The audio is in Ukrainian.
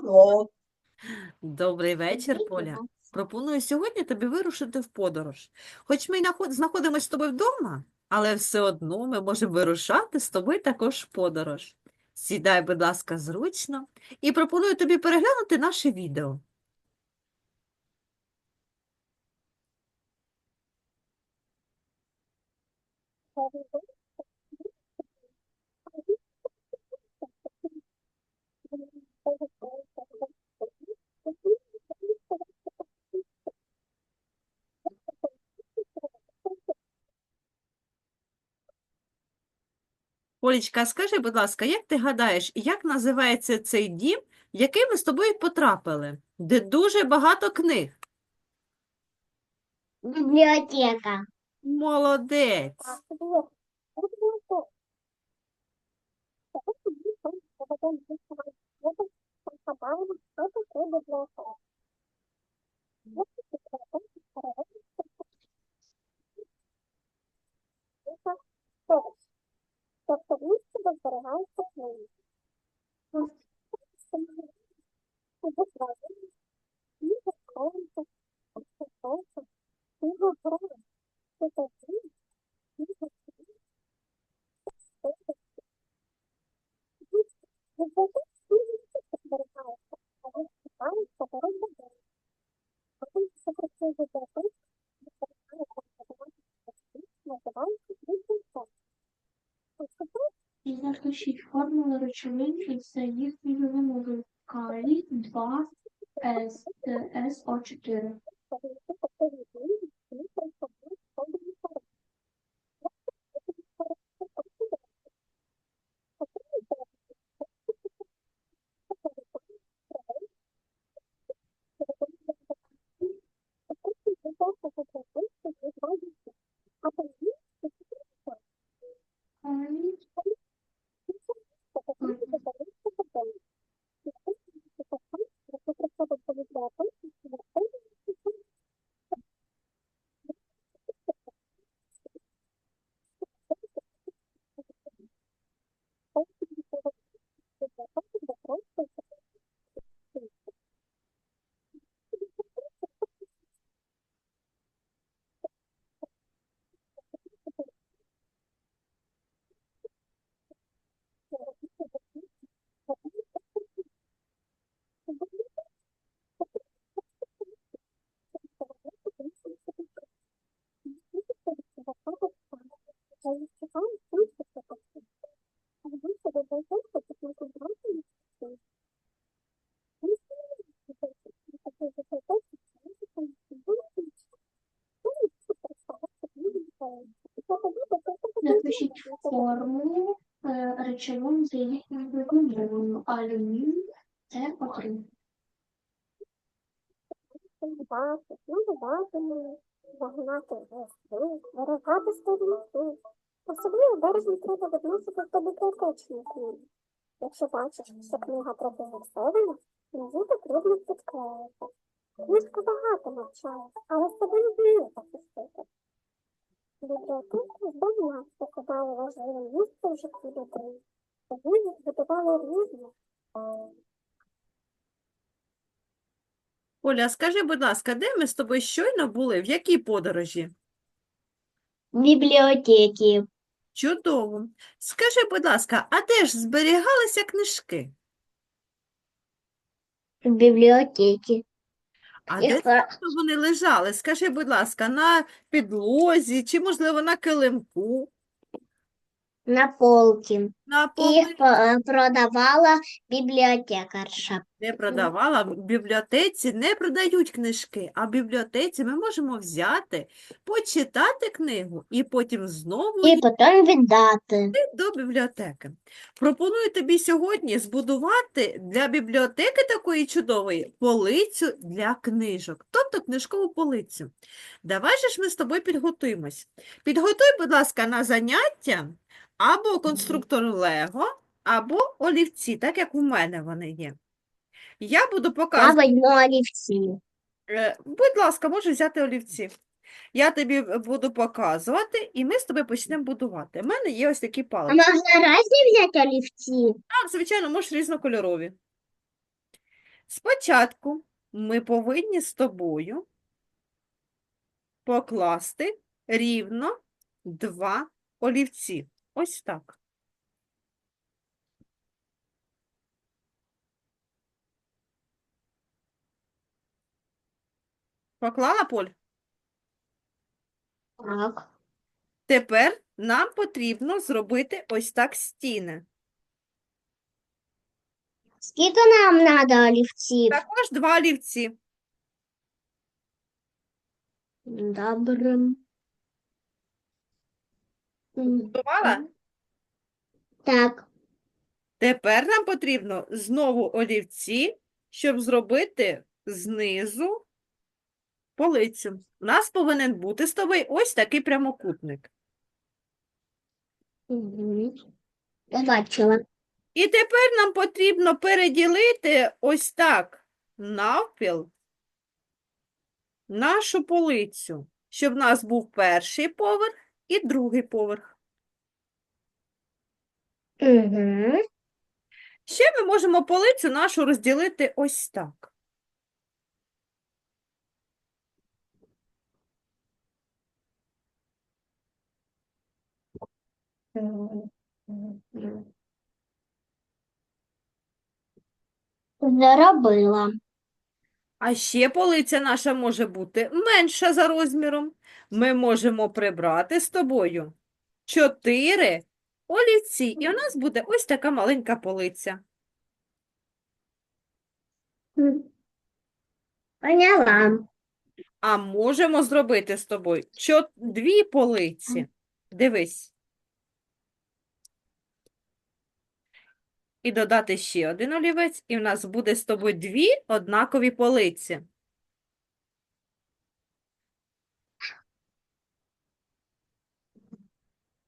Привет. Добрий вечір, Поля. Пропоную сьогодні тобі вирушити в подорож. Хоч ми й наход- знаходимося з тобою вдома, але все одно ми можемо вирушати з тобою також в подорож. Сідай, будь ласка, зручно і пропоную тобі переглянути наше відео. Полічка, скажи, будь ласка, як ти гадаєш, як називається цей дім, в який ми з тобою потрапили, де дуже багато книг? Библиотека. Молодець. Тобто в місті де зберігаються книги. Книги сховуються, розписуються, книги зберігаються. Це те книги, Напишіть формули речовин за їхніми вимогами калій 2 СТСО4. Напишіть формулу е, речовин за їхньою вимогою. Алюміній СО3. Бати, набиватиме, загнати вести, виражати сторінки. Особливо бережно треба відносити до бібліотечної книги. Якщо бачиш, що книга трохи зіпсована, її потрібно підклеїти. Книжка багато навчає, але себе не вміє захистити. Бібліотеки здавна покидали важливе місце в житті людей. Тоді їх видавали різні. Поля, скажи, будь ласка, де ми з тобою щойно були? В якій подорожі? В Бібліотеки. Чудово. Скажи, будь ласка, а де ж зберігалися книжки? В бібліотеки. А де саме вони лежали? Скажи, будь ласка, на підлозі чи, можливо, на килимку, На полки. на полу Їх е, продавала бібліотекарша. не продавала. В бібліотеці не продають книжки, а в бібліотеці ми можемо взяти, почитати книгу і потім знову І потім віддати. до бібліотеки. Пропоную тобі сьогодні збудувати для бібліотеки такої чудової полицю для книжок, тобто книжкову полицю. Давай же ж ми з тобою підготуємось. Підготуй, будь ласка, на заняття або конструктор Лего, або олівці, так як у мене вони є. Я буду показувати. возьму олівці. Е, Будь ласка, можеш взяти олівці. Я тобі буду показувати, і ми з тобою почнемо будувати. У мене є ось такі А палички. можна разні взяти олівці? Так, звичайно, можеш різнокольорові. Спочатку ми повинні з тобою покласти рівно два олівці. Ось так. Поклала, Поль? Так. Тепер нам потрібно зробити ось так стіни. Скільки нам треба олівців? Також два олівці. Добре. М, Так. Тепер нам потрібно знову олівці, щоб зробити знизу полицю. У нас повинен бути з тобою ось такий прямокутник. Угу. Побачила. І тепер нам потрібно переділити ось так навпіл нашу полицю, щоб в нас був перший поверх і другий поверх. Угу. Ще ми можемо полицю нашу розділити ось так. Заробила. А ще полиця наша може бути менша за розміром. Ми можемо прибрати з тобою чотири олівці, і у нас буде ось така маленька полиця. Поняла. А можемо зробити з тобою чо- дві полиці. Дивись. І додати ще один олівець, і в нас буде з тобою дві однакові полиці.